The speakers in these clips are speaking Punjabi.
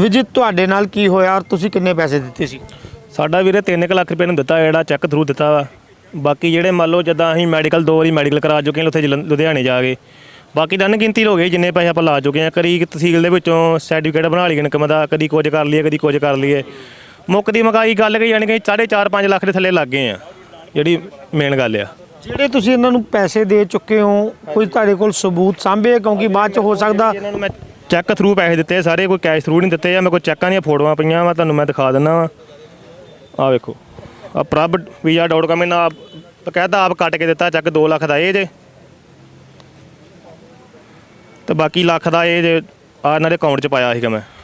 ਵਿਜਿਤ ਤੁਹਾਡੇ ਨਾਲ ਕੀ ਹੋਇਆ ਔਰ ਤੁਸੀਂ ਕਿੰਨੇ ਪੈਸੇ ਦਿੱਤੇ ਸੀ? ਸਾਡਾ ਵੀਰੇ 3 ਲੱਖ ਰੁਪਏ ਨੂੰ ਦਿੱਤਾ ਜਿਹੜਾ ਚੈੱਕ ਥਰੂ ਦਿੱਤਾ ਵਾ। ਬਾਕੀ ਜਿਹੜੇ ਮੰਨ ਲਓ ਜਦਾਂ ਅਸੀਂ ਮੈਡੀਕਲ ਦੋ ਵਾਰੀ ਮੈਡੀਕਲ ਕਰਾ ਚੁੱਕੇ ਹਾਂ ਉੱਥੇ ਜਲੰ- ਲੁਧਿਆਣੇ ਜਾ ਕੇ। ਬਾਕੀ ਤਾਂ ਗਿਣਤੀ ਹੋ ਗਏ ਜਿੰਨੇ ਪੈਸੇ ਆਪਾਂ ਲਾ ਚੁੱਕੇ ਹਾਂ। ਕਰੀ ਤਹਿਸੀਲ ਦੇ ਵਿੱਚੋਂ ਸਰਟੀਫਿਕੇਟ ਬਣਾ ਲਈ ਇਨਕਮ ਦਾ ਕਦੀ ਕੁਝ ਕਰ ਲਈਏ ਕਦੀ ਕੁਝ ਕਰ ਲਈਏ। ਮੁੱਕਦੀ ਮਕਾਈ ਗੱਲ ਕਿ ਯਾਨੀ ਕਿ 4.5 5 ਲੱਖ ਦੇ ਥੱਲੇ ਲੱਗ ਗਏ ਆ ਜਿਹੜੀ ਮੇਨ ਗੱਲ ਆ। ਜਿਹੜੇ ਤੁਸੀਂ ਇਹਨਾਂ ਨੂੰ ਪੈਸੇ ਦੇ ਚੁੱਕੇ ਹੋ ਕੋਈ ਤੁਹਾਡੇ ਕੋਲ ਸਬੂਤ ਸਾਂਭੇ ਕਿਉਂਕਿ ਬਾਅਦ ਚ ਹੋ ਸਕਦਾ ਇਹਨਾਂ ਨੂੰ ਮੈਂ ਚੈੱਕ ਥਰੂ ਪੈਸੇ ਦਿੱਤੇ, ਸਾਰੇ ਕੋਈ ਕੈਸ਼ ਥਰੂ ਨਹੀਂ ਦਿੱਤੇ ਆ ਮੇਰੇ ਕੋਲ ਚੈੱਕਾਂ ਦੀਆਂ ਫੋਟੋਆਂ ਪਈਆਂ ਵਾ, ਤੁਹਾਨੂੰ ਮੈਂ ਦਿਖਾ ਦਿੰਦਾ ਵਾ। ਆ ਵੇਖੋ। ਆ ਪ੍ਰਭ visa.com ਇਹਨਾਂ ਆਪ ਬਕਾਇਦਾ ਆਪ ਕੱਟ ਕੇ ਦਿੱਤਾ ਚੈੱਕ 2 ਲੱਖ ਦਾ ਇਹ ਜੇ। ਤੇ ਬਾਕੀ ਲੱਖ ਦਾ ਇਹ ਜੇ ਆ ਇਹਨਾਂ ਦੇ ਅਕਾਊਂਟ 'ਚ ਪਾਇਆ ਸੀਗਾ ਮੈਂ।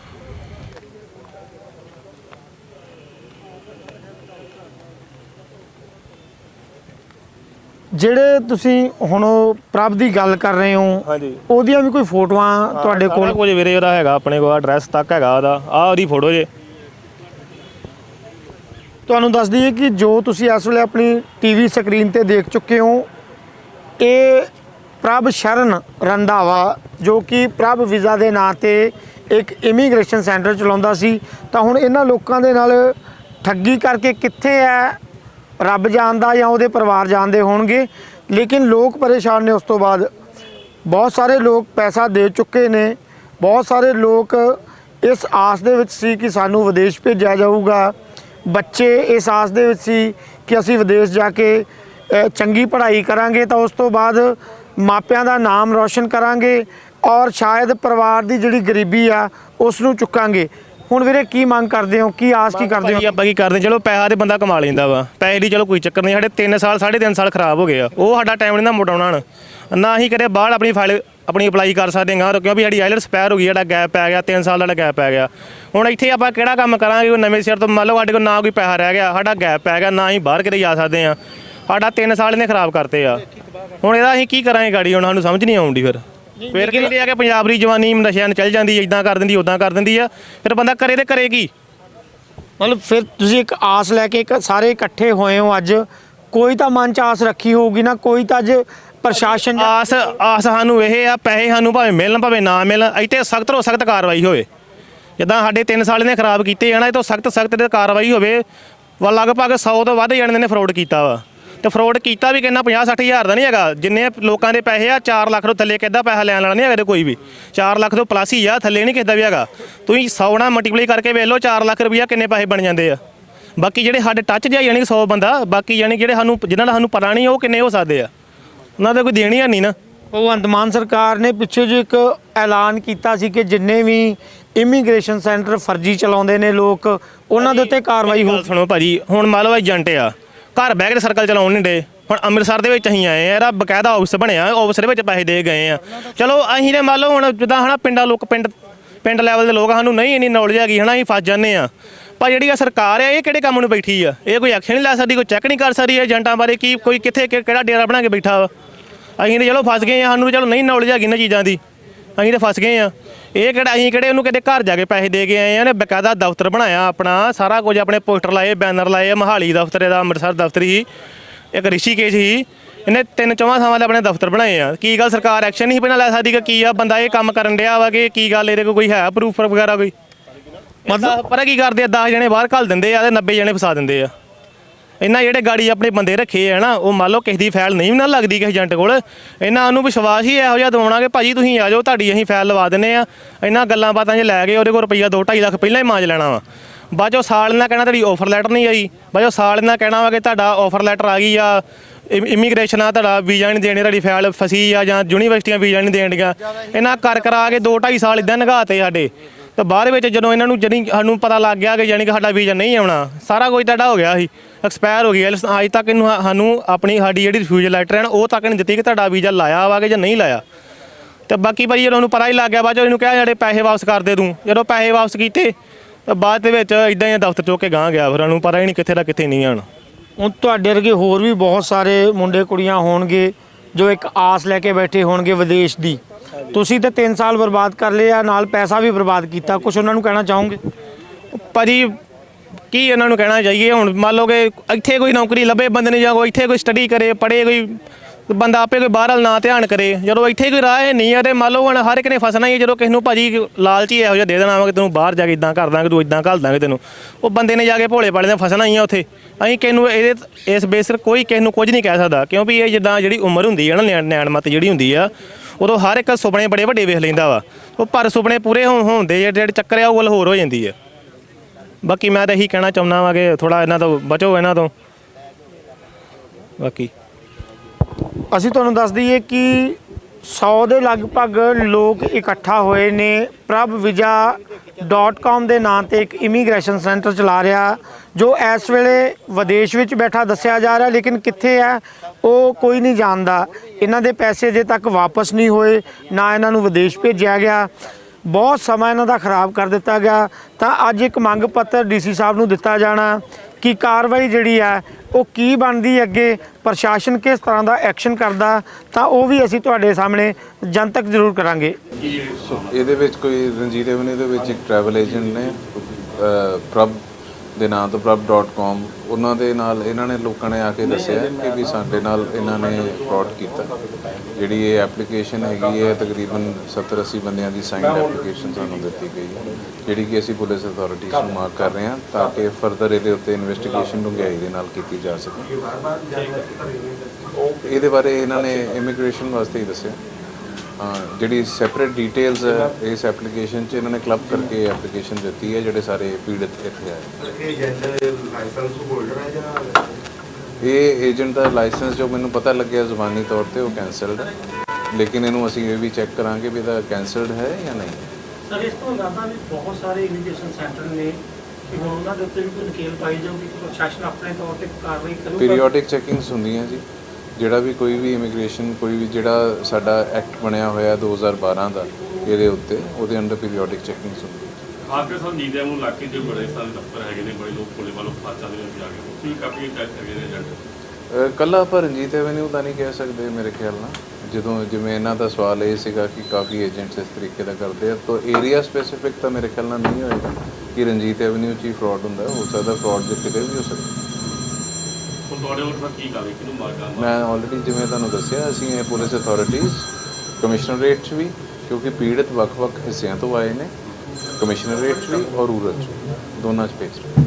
ਜਿਹੜੇ ਤੁਸੀਂ ਹੁਣ ਪ੍ਰਭ ਦੀ ਗੱਲ ਕਰ ਰਹੇ ਹੋ ਹਾਂਜੀ। ਉਹਦੀਆਂ ਵੀ ਕੋਈ ਫੋਟੋਆਂ ਤੁਹਾਡੇ ਕੋਲ? ਕੁਝ ਵੀਰੇ ਉਹਦਾ ਹੈਗਾ ਆਪਣੇ ਕੋਲ ਐਡਰੈਸ ਤੱਕ ਹੈਗਾ ਉਹਦਾ। ਆ ਉਹਦੀ ਫੋਟੋ ਜੇ। ਤੁਹਾਨੂੰ ਦੱਸ ਦਈਏ ਕਿ ਜੋ ਤੁਸੀਂ ਇਸ ਵੇਲੇ ਆਪਣੀ ਟੀਵੀ ਸਕਰੀਨ ਤੇ ਦੇਖ ਚੁੱਕੇ ਹੋ ਇਹ ਪ੍ਰਭ ਸ਼ਰਨ ਰੰਧਾਵਾ ਜੋ ਕਿ ਪ੍ਰਭ ਵੀਜ਼ਾ ਦੇ ਨਾਂ ਤੇ ਇੱਕ ਇਮੀਗ੍ਰੇਸ਼ਨ ਸੈਂਟਰ ਚਲਾਉਂਦਾ ਸੀ। ਤਾਂ ਹੁਣ ਇਹਨਾਂ ਲੋਕਾਂ ਦੇ ਨਾਲ ਠੱਗੀ ਕਰਕੇ ਕਿੱਥੇ ਹੈ? ਰੱਬ ਜਾਣਦਾ ਜਾਂ ਉਹਦੇ ਪਰਿਵਾਰ ਜਾਣਦੇ ਹੋਣਗੇ, ਲੇਕਿਨ ਲੋਕ ਪਰੇਸ਼ਾਨ ਨੇ ਉਸ ਤੋਂ ਬਾਅਦ। ਬਹੁਤ ਸਾਰੇ ਲੋਕ ਪੈਸਾ ਦੇ ਚੁੱਕੇ ਨੇ। ਬਹੁਤ ਸਾਰੇ ਲੋਕ ਇਸ ਆਸ ਦੇ ਵਿੱਚ ਸੀ ਕਿ ਸਾਨੂੰ ਵਿਦੇਸ਼ ਭੇਜਿਆ ਜਾਊਗਾ। ਬੱਚੇ ਇਸ ਆਸ ਦੇ ਵਿੱਚ ਸੀ ਕਿ ਅਸੀਂ ਵਿਦੇਸ਼ ਜਾ ਕੇ ਚੰਗੀ ਪੜ੍ਹਾਈ ਕਰਾਂਗੇ ਤਾਂ ਉਸ ਤੋਂ ਬਾਅਦ ਮਾਪਿਆਂ ਦਾ ਨਾਮ ਰੌਸ਼ਨ ਕਰਾਂਗੇ ਔਰ ਸ਼ਾਇਦ ਪਰਿਵਾਰ ਦੀ ਜਿਹੜੀ ਗਰੀਬੀ ਆ, ਉਸ ਨੂੰ ਚੁੱਕਾਂਗੇ। ਹੁਣ ਵੀਰੇ ਕੀ ਮੰਗ ਕਰਦੇ ਹੋ? ਕੀ ਆਸ ਕੀ ਕਰਦੇ ਹੋ? ਭਾਈ ਆਪਾਂ ਕੀ ਕਰਦੇ ਚਲੋ ਪੈਸਾ ਤੇ ਬੰਦਾ ਕਮਾ ਲੈਂਦਾ ਵਾ। ਪੈਸੇ ਦੀ ਚਲੋ ਕੋਈ ਚੱਕਰ ਨਹੀਂ ਸਾਡੇ 3 ਸਾਲ 3.5 ਸਾਲ ਖਰਾਬ ਹੋ ਗਏ ਆ। ਉਹ ਸਾਡਾ ਟਾਈਮ ਨਹੀਂ ਨਾ ਮੋੜਾਉਣਾ ਹੁਣ। ਨਾ ਹੀ ਕਰੇ ਬਾਹਰ ਆਪਣੀ ਫਾਈਲ ਆਪਣੀ ਅਪਲਾਈ ਕਰ ਸਕਦੇ ਹਾਂ ਕਿਉਂਕਿ ਸਾਡੀ ਆਈਲਟਸ ਪੈਰ ਹੋ ਗਈ ਜਿਹੜਾ ਗੈਪ ਪੈ ਗਿਆ 3 ਸਾਲ ਦਾ ਗੈਪ ਪੈ ਗਿਆ। ਹੁਣ ਇੱਥੇ ਆਪਾਂ ਕਿਹੜਾ ਕੰਮ ਕਰਾਂਗੇ ਕੋਈ ਨਵੇਂ ਸਿਰ ਤੋਂ ਮੰਨ ਲਓ ਸਾਡੇ ਕੋਲ ਨਾ ਕੋਈ ਪੈਸਾ ਰਹਿ ਗਿਆ ਸਾਡਾ ਗੈਪ ਪੈ ਗਿਆ ਨਾ ਹੀ ਬਾਹਰ ਕਿਤੇ ਜਾ ਸਕਦੇ ਆ ਸਾਡਾ 3 ਸਾਲ ਇਹਨੇ ਖਰਾਬ ਕਰਤੇ ਆ। ਹੁਣ ਇਹਦਾ ਅਸੀਂ ਕੀ ਕਰਾਂਗੇ ਗਾੜੀ ਹੁਣ ਸਾਨੂੰ ਸਮਝ ਨਹੀਂ ਆਉਂਦੀ ਫਿਰ। ਫਿਰ ਕਹਿੰਦੇ ਆ ਕਿ ਪੰਜਾਬ ਦੀ ਜਵਾਨੀ ਨਸ਼ਿਆਂ ਨੂੰ ਚੱਲ ਜਾਂਦੀ ਇਦਾਂ ਕਰ ਦਿੰਦੀ ਉਦਾਂ ਕਰ ਦਿੰਦੀ ਆ। ਫਿਰ ਬੰਦਾ ਕਰੇ ਤੇ ਕਰੇ ਕੀ? ਮਤਲਬ ਫਿਰ ਤੁਸੀਂ ਇੱਕ ਆਸ ਲੈ ਕੇ ਇੱਕ ਸਾਰੇ ਇਕੱਠੇ ਹੋਏ ਹੋ ਅੱਜ। ਕੋਈ ਤਾਂ ਮਨ ਚ ਆਸ ਰੱਖੀ ਹੋਊਗੀ ਨਾ ਕੋਈ ਤਾਂ ਅੱਜ ਪ੍ਰਸ਼ਾਸਨ ਆਸ ਆਸ ਸਾਨੂੰ ਇਹ ਆ ਪੈਸੇ ਸਾਨੂੰ ਭਾਵੇਂ ਮਿਲਣ ਭਾਵੇਂ ਨਾ ਮਿਲਣ ਇੱਥੇ ਸਖਤ ਤੋਂ ਸਖਤ ਕਾਰਵਾਈ ਹੋਵੇ। ਜਿੱਦਾਂ ਸਾਡੇ 3 ਸਾਲ ਨੇ ਖਰਾਬ ਕੀਤੇ ਆ ਨਾ ਇਹ ਤੋਂ ਸਖਤ ਸਖਤ ਤੇ ਕਾਰਵਾਈ ਹੋਵੇ। ਵਾ ਲਗਭਗ 100 ਤੋਂ ਵੱਧ ਜਣਿਆਂ ਨੇ ਫਰਾਡ ਕੀਤਾ ਵਾ। ਤੇ ਫਰਾਡ ਕੀਤਾ ਵੀ ਕਿੰਨਾ 50 60 ਹਜ਼ਾਰ ਦਾ ਨਹੀਂ ਹੈਗਾ। ਜਿੰਨੇ ਲੋਕਾਂ ਦੇ ਪੈਸੇ ਆ 4 ਲੱਖ ਤੋਂ ਥੱਲੇ ਕਿੱਦਾਂ ਪੈਸਾ ਲੈਣ ਵਾਲਾ ਨਹੀਂ ਹੈਗਾ ਕੋਈ ਵੀ। 4 ਲੱਖ ਤੋਂ ਪਲੱਸ ਹੀ ਆ ਥੱਲੇ ਨਹੀਂ ਕਿਸਦਾ ਵੀ ਹੈਗਾ। ਤੁਸੀਂ 100 ਨਾਲ ਮਲਟੀਪਲਾਈ ਕਰਕੇ ਵੇਖ ਲਓ 4 ਲੱਖ ਰੁਪਈਆ ਕਿੰਨੇ ਪੈਸੇ ਬਣ ਜਾਂਦੇ ਆ। ਬਾਕੀ ਜਿਹੜੇ ਸਾਡੇ ਟੱਚ ਜਿਹਾ ਯਾਨੀ ਕਿ 100 ਬੰਦਾ ਬਾਕੀ ਯਾਨੀ ਜਿਹੜੇ ਸਾਨੂੰ ਜਿਨ੍ਹਾਂ ਦਾ ਸਾਨੂੰ ਪਤਾ ਨਹੀਂ ਉਹ ਕਿੰਨੇ ਹੋ ਸਕਦੇ ਆ। ਉਹਨਾਂ ਦਾ ਕੋਈ ਦੇਣੀ ਹੈ ਨਹੀਂ ਨਾ। ਭਗਵੰਤ ਮਾਨ ਸਰਕਾਰ ਨੇ ਪਿੱਛੇ ਜੇ ਇੱਕ ਐਲਾਨ ਕੀਤਾ ਸੀ ਕਿ ਜਿੰਨੇ ਵੀ ਇਮੀਗ੍ਰੇਸ਼ਨ ਸੈਂਟਰ ਫਰਜ਼ੀ ਚਲਾਉਂਦੇ ਨੇ ਲੋਕ ਉਹਨਾਂ ਦੇ ਉੱਤੇ ਕਾਰਵਾਈ ਹੋ ਸੁਣੋ ਭਾਜੀ ਹੁਣ ਮੰਨ ਲਓ ਏਜੰਟ ਆ। ਘਰ ਬਹਿ ਕੇ ਸਰਕਲ ਚਲਾਉਣ ਨਹੀਂ ਡੇ ਹੁਣ ਅੰਮ੍ਰਿਤਸਰ ਦੇ ਵਿੱਚ ਅਸੀਂ ਆਏ ਆ ਇਹਦਾ ਬਕਾਇਦਾ ਆਫਿਸ ਬਣਿਆ ਆਫਿਸ ਦੇ ਵਿੱਚ ਪੈਸੇ ਦੇ ਗਏ ਆ ਚਲੋ, ਅਸੀਂ ਨੇ ਮੰਨ ਲਓ ਹੁਣ ਜਿੱਦਾਂ ਹਨਾ, ਪਿੰਡਾਂ ਲੋਕ, ਪਿੰਡ ਪਿੰਡ ਲੈਵਲ ਦੇ ਲੋਕ ਸਾਨੂੰ ਨਹੀਂ ਇੰਨੀ ਨੌਲੇਜ ਹੈਗੀ ਹਨਾ, ਅਸੀਂ ਫਸ ਜਾਂਦੇ ਆ ਪਰ ਜਿਹੜੀ ਆ ਸਰਕਾਰ ਆ, ਇਹ ਕਿਹੜੇ ਕੰਮ ਨੂੰ ਬੈਠੀ ਆ? ਇਹ ਕੋਈ ਐਕਸ਼ਨ ਨਹੀਂ ਲੈ ਸਕਦੀ, ਕੋਈ ਚੈੱਕ ਨਹੀਂ ਕਰ ਸਕਦੀ ਏਜੰਟਾਂ ਬਾਰੇ ਕੀ, ਕੋਈ ਕਿੱਥੇ ਕਿ- ਕਿਹੜਾ ਡੇਰਾ ਬਣਾ ਕੇ ਬੈਠਾ ਵਾ? ਅਸੀਂ ਤੇ ਚਲੋ ਫਸ ਗਏ ਆ ਸਾਨੂੰ ਚਲੋ ਨਹੀਂ ਨੌਲੇਜ ਹੈਗੀ ਇਹਨਾਂ ਚੀਜ਼ਾਂ ਦੀ। ਅਸੀਂ ਤੇ ਫਸ ਗਏ ਆ ਇਹ ਕਿਹੜਾ ਅਸੀਂ ਕਿਹੜੇ ਉਹਨੂੰ ਕਿਤੇ ਘਰ ਜਾ ਕੇ ਪੈਸੇ ਦੇ ਕੇ ਆਏ ਆ ਨੇ ਬਕਾਇਦਾ ਦਫ਼ਤਰ ਬਣਾਇਆ ਆਪਣਾ ਸਾਰਾ ਕੁਝ ਆਪਣੇ ਪੋਸਟਰ ਲਾਏ ਬੈਨਰ ਲਾਏ ਮਹਾਲੀ ਦਫ਼ਤਰ ਇਹਦਾ ਅੰਮ੍ਰਿਤਸਰ ਦਫ਼ਤਰ ਹੀ ਇੱਕ ਰਿਸ਼ੀਕੇਸ਼ ਹੀ ਇਹਨੇ ਤਿੰਨ ਚੌਵਾਂ ਥਾਵਾਂ ਤੇ ਆਪਣੇ ਦਫ਼ਤਰ ਬਣਾਏ ਆ। ਕੀ ਗੱਲ ਸਰਕਾਰ ਐਕਸ਼ਨ ਨਹੀਂ ਪਹਿਲਾਂ ਲੈ ਸਕਦੀ ਕਿ ਕੀ ਆ ਬੰਦਾ ਇਹ ਕੰਮ ਕਰਨ ਡਿਆ ਵਾ ਕਿ ਕੀ ਗੱਲ ਇਹਦੇ ਕੋਲ ਕੋਈ ਹੈ ਪ੍ਰੂਫ ਵਗੈਰਾ ਕੋਈ? ਮਤਲਬ ਪਰ ਕੀ ਕਰਦੇ ਆ 10 ਜਣੇ ਬਾਹਰ ਘੱਲ ਦਿੰਦੇ ਆ ਤੇ 90 ਜਣੇ ਫਸਾ ਦਿੰਦੇ ਆ। ਇਹਨਾਂ ਜਿਹੜੇ ਗਾੜੀ ਆਪਣੇ ਬੰਦੇ ਰੱਖੇ ਆ ਨਾ, ਉਹ ਮੰਨ ਲਓ ਕਿਸੇ ਦੀ ਫਾਈਲ ਨਹੀਂ ਵੀ ਨਾ ਲੱਗਦੀ ਕਿਸੇ ਏਜੰਟ ਕੋਲ। ਇਹਨਾਂ ਨੂੰ ਵਿਸ਼ਵਾਸ ਹੀ ਇਹੋ ਜਿਹਾ ਦਿਵਾਉਣਾ ਕਿ ਭਾਜੀ ਤੁਸੀਂ ਆ ਜਾਓ, ਤੁਹਾਡੀ ਅਸੀਂ ਫਾਈਲ ਲਵਾ ਦਿੰਨੇ ਆ। ਇਹਨਾਂ ਗੱਲਾਂ ਬਾਤਾਂ 'ਚ ਲੈ ਕੇ ਉਹਦੇ ਕੋਲ ਰੁਪਈਆ 2.5 ਲੱਖ ਪਹਿਲਾਂ ਹੀ ਮਾਂਜ ਲੈਣਾ ਵਾ। ਬਾਅਦ ਚੋਂ ਸਾਲ ਨਾਲ ਕਹਿਣਾ ਤੁਹਾਡੀ ਆਫਰ ਲੈਟਰ ਨਹੀਂ ਆਈ। ਬਾਅਦ ਚੋਂ ਸਾਲ ਨਾਲ ਕਹਿਣਾ ਵਾ ਕਿ ਤੁਹਾਡਾ ਆਫਰ ਲੈਟਰ ਆ ਗਈ ਆ। ਇਮੀਗ੍ਰੇਸ਼ਨ ਆ, ਤੁਹਾਡਾ ਵੀਜ਼ਾ ਨਹੀਂ ਦੇਣੇ, ਤੁਹਾਡੀ ਫਾਈਲ ਫਸੀ ਆ ਜਾਂ ਯੂਨੀਵਰਸਿਟੀਆਂ ਵੀਜ਼ਾ ਨਹੀਂ ਦੇਣਗੀਆਂ। ਇਹਨਾਂ ਕਰ ਕਰਾ ਕੇ 2.5 ਸਾਲ ਇਦਾਂ ਨਗਾਤੇ ਸਾਡੇ। ਤੇ ਬਾਅਦ ਵਿੱਚ ਜਦੋਂ ਇਹਨਾਂ ਨੂੰ ਜਣੀ ਸਾਨੂੰ ਪਤਾ ਲੱਗ ਗਿਆ ਕਿ ਯਾਨੀ ਕਿ ਸਾਡਾ ਵੀਜ਼ਾ ਨਹੀਂ ਆਉਣਾ, ਸਾਰਾ ਕੁਝ ਤੁਹਾਡਾ ਹੋ ਗਿਆ ਸੀ ਐਕਸਪਾਇਰ ਹੋ ਗਿਆ ਅੱਜ ਤੱਕ ਇਹਨੂੰ ਸਾਨੂੰ ਆਪਣੀ ਸਾਡੀ ਜਿਹੜੀ ਰਿਫਿਊਜ਼ਲ ਲੈਟਰ ਹੈ ਉਹ ਤੱਕ ਨਹੀਂ ਦਿੱਤੀ ਕਿ ਤੁਹਾਡਾ ਵੀਜ਼ਾ ਲਾਇਆ ਵਾ ਕਿ ਜਾਂ ਨਹੀਂ ਲਾਇਆ। ਤੇ ਬਾਕੀ ਭਾਈ ਜਦੋਂ ਉਹਨੂੰ ਪਤਾ ਹੀ ਲੱਗ ਗਿਆ, ਬਾਅਦ ਚੋਂ ਇਹਨੂੰ ਕਿਹਾ ਜਿਹੜੇ ਪੈਸੇ ਵਾਪਸ ਕਰ ਦੇ ਤੂੰ। ਜਦੋਂ ਪੈਸੇ ਵਾਪਸ ਕੀਤੇ, ਤਾਂ ਬਾਅਦ ਦੇ ਵਿੱਚ ਇਦਾਂ ਹੀ ਦਫ਼ਤਰ ਚੁੱਕ ਕੇ ਗਾਂ ਗਿਆ। ਫਿਰ ਉਹਨੂੰ ਪਤਾ ਹੀ ਨਹੀਂ ਕਿੱਥੇ ਦਾ ਕਿੱਥੇ ਨਹੀਂ ਆਣ ਹੁਣ ਤੁਹਾਡੇ ਵਰਗੇ ਹੋਰ ਵੀ ਬਹੁਤ ਸਾਰੇ ਮੁੰਡੇ ਕੁੜੀਆਂ ਹੋਣਗੇ, ਜੋ ਇੱਕ ਆਸ ਲੈ ਕੇ ਬੈਠੇ ਹੋਣਗੇ ਵਿਦੇਸ਼ ਦੀ। ਤੁਸੀਂ ਤੇ 3 ਸਾਲ ਬਰਬਾਦ ਕਰ ਲਏ ਆ ਨਾਲ ਪੈਸਾ ਵੀ ਬਰਬਾਦ ਕੀਤਾ। ਕੁਝ ਉਹਨਾਂ ਨੂੰ ਕਹਿਣਾ ਚਾਹੋਗੇ? ਭਾਜੀ ਕੀ ਇਹਨਾਂ ਨੂੰ ਕਹਿਣਾ ਚਾਹੀਏ? ਹੁਣ ਮੰਨ ਲਓ ਕਿ ਇੱਥੇ ਕੋਈ ਨੌਕਰੀ ਲੱਭੇ ਬੰਦੇ ਨੇ ਜਾਂ ਕੋਈ ਇੱਥੇ ਕੋਈ ਸਟੱਡੀ ਕਰੇ ਪੜ੍ਹੇ ਕੋਈ ਬੰਦਾ ਆਪੇ ਕੋਈ ਬਾਹਰ ਵੱਲ ਨਾ ਧਿਆਨ ਕਰੇ। ਜਦੋਂ ਇੱਥੇ ਕੋਈ ਰਾਹ ਨਹੀਂ ਆ ਤੇ ਮੰਨ ਲਓ ਹੁਣ ਹਰ ਇੱਕ ਨੇ ਫਸਣਾ ਹੀ ਹੈ, ਜਦੋਂ ਕਿਸੇ ਨੂੰ ਭਾਜੀ ਲਾਲਚੀ ਇਹੋ ਜਿਹਾ ਦੇ ਦੇਣਾ ਵਾ ਕਿ ਤੈਨੂੰ ਬਾਹਰ ਜਾ ਕੇ ਇਦਾਂ ਕਰ ਦਾਂਗੇ ਤੂੰ ਇਦਾਂ ਘੱਲ ਦਾਂਗੇ ਤੈਨੂੰ। ਉਹ ਬੰਦੇ ਨੇ ਜਾ ਕੇ ਭੋਲੇ ਪਾਲੇ ਨੇ ਫਸਣਾ ਹੀ ਆ ਉੱਥੇ। ਅਸੀਂ ਕਿਸੇ ਨੂੰ ਇਹਦੇ ਇਸ ਬੇਸ ਤੇ ਕੋਈ ਕਿਸੇ ਨੂੰ ਕੁਝ ਨਹੀਂ ਕਹਿ ਸਕਦਾ। ਕਿਉਂਕਿ ਇਹ ਜਿੱਦਾਂ ਜਿਹੜੀ ਉਮਰ ਹੁੰਦੀ ਹੈ ਨਾ ਨਿਆਣ ਮਤ ਜਿਹੜੀ ਹੁੰਦੀ ਆ ਉਦੋਂ ਹਰ ਇੱਕ ਸੁਪਨੇ ਬੜੇ ਵੱਡੇ ਵੇਖ ਲੈਂਦਾ ਵਾ। ਉਹ ਪਰ ਸੁਪਨੇ ਪੂਰੇ ਹੋਣ ਹੋਣਦੇ ਜਿਹੜੇ ਜਿਹੜੇ ਚੱਕਰ ਆ, ਉਹ ਵੱਲ ਹੋਰ ਹੋ ਜਾਂਦੀ ਹੈ ਬਾਕੀ ਮੈਂ ਤਾਂ ਇਹੀ ਕਹਿਣਾ ਚਾਹੁੰਦਾ ਵਾਂ ਕਿ ਥੋੜਾ ਇਹਨਾਂ ਤੋਂ ਬਚੋ ਇਹਨਾਂ ਤੋਂ। ਬਾਕੀ। ਅਸੀਂ ਤੁਹਾਨੂੰ ਦੱਸ ਦਈਏ ਕਿ 100 ਦੇ ਲਗਭਗ ਲੋਕ ਇਕੱਠਾ ਹੋਏ ਨੇ। prabvisa.com ਦੇ ਨਾਂ ਤੇ ਇੱਕ ਇਮੀਗ੍ਰੇਸ਼ਨ ਸੈਂਟਰ ਚਲਾ ਰਿਹਾ, ਜੋ ਇਸ ਵੇਲੇ ਵਿਦੇਸ਼ ਵਿੱਚ ਬੈਠਾ ਦੱਸਿਆ ਜਾ ਰਿਹਾ, ਲੇਕਿਨ ਕਿੱਥੇ ਹੈ ਉਹ ਕੋਈ ਨਹੀਂ ਜਾਣਦਾ। ਇਹਨਾਂ ਦੇ ਪੈਸੇ ਅਜੇ ਤੱਕ ਵਾਪਸ ਨਹੀਂ ਹੋਏ, ਨਾ ਇਹਨਾਂ ਨੂੰ ਵਿਦੇਸ਼ ਭੇਜਿਆ ਗਿਆ। ਬਹੁਤ ਸਮਾਂ ਇਹਨਾਂ ਦਾ ਖਰਾਬ ਕਰ ਦਿੱਤਾ ਗਿਆ। ਤਾਂ ਅੱਜ ਇੱਕ ਮੰਗ ਪੱਤਰ ਡੀਸੀ ਸਾਹਿਬ ਨੂੰ ਦਿੱਤਾ ਜਾਣਾ ਕਿ ਕਾਰਵਾਈ ਜਿਹੜੀ ਹੈ, ਉਹ ਕੀ ਬਣਦੀ ਅੱਗੇ? ਪ੍ਰਸ਼ਾਸਨ ਕਿਸ ਤਰ੍ਹਾਂ ਦਾ ਐਕਸ਼ਨ ਕਰਦਾ? ਤਾਂ ਉਹ ਵੀ ਅਸੀਂ ਤੁਹਾਡੇ ਸਾਹਮਣੇ ਜਨਤਕ ਜ਼ਰੂਰ ਕਰਾਂਗੇ। ਇਹਦੇ ਵਿੱਚ ਕੋਈ ਰਣਜੀਤ ਐਵਨਿਊ ਦੇ ਵਿੱਚ ਇੱਕ ਟਰੈਵਲ ਏਜੰਟ ਨੇ ਪ੍ਰਭ ਦੇ ਨਾਂ ਤੋਂ ਪ੍ਰਭ.com ਉਹਨਾਂ ਦੇ ਨਾਲ ਇਹਨਾਂ ਨੇ ਲੋਕਾਂ ਨੇ ਆ ਕੇ ਦੱਸਿਆ ਕਿ ਵੀ ਸਾਡੇ ਨਾਲ ਇਹਨਾਂ ਨੇ ਫਰਾਡ ਕੀਤਾ। ਜਿਹੜੀ ਇਹ ਐਪਲੀਕੇਸ਼ਨ ਹੈਗੀ ਹੈ, ਤਕਰੀਬਨ 70 80 ਬੰਦਿਆਂ ਦੀ ਸਾਈਨਡ ਐਪਲੀਕੇਸ਼ਨ ਸਾਨੂੰ ਦਿੱਤੀ ਗਈ ਹੈ। ਜਿਹੜੀ ਕਿ ਅਸੀਂ ਪੁਲਿਸ ਅਥਾਰਟੀਜ਼ ਨੂੰ ਮਾਰਕ ਕਰ ਰਹੇ ਹਾਂ ਤਾਂ ਕਿ ਫਰਦਰ ਇਹਦੇ ਉੱਤੇ ਇਨਵੈਸਟੀਗੇਸ਼ਨ ਡੂੰਘਾਈ ਦੇ ਨਾਲ ਕੀਤੀ ਜਾ ਸਕੇ। ਇਹਦੇ ਬਾਰੇ ਇਹਨਾਂ ਨੇ ਇਮੀਗ੍ਰੇਸ਼ਨ ਵਾਸਤੇ ਹੀ ਦੱਸਿਆ। ਜਿਹੜੀ ਸੈਪਰੇਟ ਡਿਟੇਲਸ ਹੈ ਇਸ ਐਪਲੀਕੇਸ਼ਨ 'ਚ ਇਹਨਾਂ ਨੇ ਕਲੱਬ ਕਰਕੇ ਐਪਲੀਕੇਸ਼ਨ ਦਿੱਤੀ ਹੈ ਜਿਹੜੇ ਸਾਰੇ ਪੀੜਤ ਇੱਥੇ ਆਏ। ਏਜੰਟ ਲਾਇਸੈਂਸ ਹੋਲਡਰ ਹੈ ਜਾਂ ਇਹ ਏਜੰਟ ਦਾ ਲਾਇਸੈਂਸ ਜੋ ਮੈਨੂੰ ਪਤਾ ਲੱਗਿਆ ਜ਼ੁਬਾਨੀ ਤੌਰ ਤੇ ਉਹ ਕੈਂਸਲਡ ਹੈ। ਲੇਕਿਨ ਇਹਨੂੰ ਅਸੀਂ ਇਹ ਵੀ ਚੈੱਕ ਕਰਾਂਗੇ ਵੀ ਇਹਦਾ ਕੈਂਸਲਡ ਹੈ ਜਾਂ ਨਹੀਂ। ਸਰ ਇਸ ਤੋਂ ਇਲਾਵਾ ਵੀ ਬਹੁਤ ਸਾਰੇ ਇਮੀਗ੍ਰੇਸ਼ਨ ਸੈਂਟਰ ਨੇ ਕਿ ਹੁਣ ਉਹਨਾਂ ਦੇ ਉੱਤੇ ਵੀ ਕੋਈ ਨਕੇਲ ਪਾਈ ਜਾਊਗੀ ਕਿ ਪ੍ਰਸ਼ਾਸਨ ਆਪਣੇ ਤੌਰ ਤੇ ਕਾਰਵਾਈ ਕਰੂਗਾ। ਪੀਰੀਓਡਿਕ ਚੈਕਿੰਗਸ ਹੁੰਦੀਆਂ ਜੀ। ਜਿਹੜਾ ਵੀ ਕੋਈ ਵੀ ਇਮੀਗ੍ਰੇਸ਼ਨ ਕੋਈ ਵੀ ਜਿਹੜਾ ਸਾਡਾ ਐਕਟ ਬਣਿਆ ਹੋਇਆ 2012 ਦਾ ਇਹਦੇ ਉੱਤੇ ਉਹਦੇ ਅੰਡਰ ਪੀਰੀਓਡਿਕ ਚੈਕਿੰਗਸ ਹੁੰਦੀਆਂ ਖਾਸ ਕਰਕੇ ਸਾਨੂੰ ਨੀਂਦਿਆਂ ਨੂੰ ਇਲਾਕੇ 'ਚ ਬੜੇ ਸਾਰੇ ਦਫ਼ਤਰ ਹੈਗੇ ਨੇ ਬੜੇ ਲੋਕ ਕੋਲੇ ਵਾਲੋਂ ਫਸ ਜਾਂਦੇ ਨੇ ਜਾ ਕੇ ਉੱਥੇ ਵੀ ਕਾਫੀ ਟੈਸਟ ਹੈਗੇ ਨੇ ਅਹ ਕੱਲਾ ਆਪਾਂ ਰਣਜੀਤ ਐਵਨਿਊ ਤਾਂ ਨਹੀਂ ਕਹਿ ਸਕਦੇ ਮੇਰੇ ਖਿਆਲ ਨਾਲ। ਜਦੋਂ ਜਿਵੇਂ ਇਹਨਾਂ ਦਾ ਸਵਾਲ ਇਹ ਸੀਗਾ ਕਿ ਕਾਫੀ ਏਜੰਟਸ ਇਸ ਤਰੀਕੇ ਦਾ ਕਰਦੇ ਆ ਤਾਂ ਏਰੀਆ ਸਪੈਸੀਫਿਕ ਤਾਂ ਮੇਰੇ ਖਿਆਲ ਨਾਲ ਨਹੀਂ ਹੋਏਗਾ ਕਿ ਰਣਜੀਤ ਐਵਨਿਊ 'ਚ ਹੀ ਫਰਾਡ ਹੁੰਦਾ ਹੈ। ਸਕਦਾ ਫਰਾਡ ਜੇ ਕਿਤੇ ਵੀ ਹੋ ਸਕਦਾ। ਤੁਹਾਡੇ ਵੱਲੋਂ ਫਿਰ ਕੀ ਕਾਰਵਾਈ ਕਿਹਨੂੰ ਮਾਰ ਮੈਂ ਆਲਰੇਡੀ ਜਿਵੇਂ ਤੁਹਾਨੂੰ ਦੱਸਿਆ, ਅਸੀਂ ਇਹ ਪੁਲਿਸ ਅਥਾਰਟੀਜ਼ ਕਮਿਸ਼ਨਰੇਟ 'ਚ ਵੀ, ਕਿਉਂਕਿ ਪੀੜਤ ਵੱਖ-ਵੱਖ ਹਿੱਸਿਆਂ ਤੋਂ ਆਏ ਨੇ ਕਮਿਸ਼ਨਰੇਟ 'ਚ ਵੀ ਔਰ ਰੂਰਲ 'ਚ ਵੀ, ਦੋਨਾਂ 'ਚ ਭੇਜ ਰਹੇ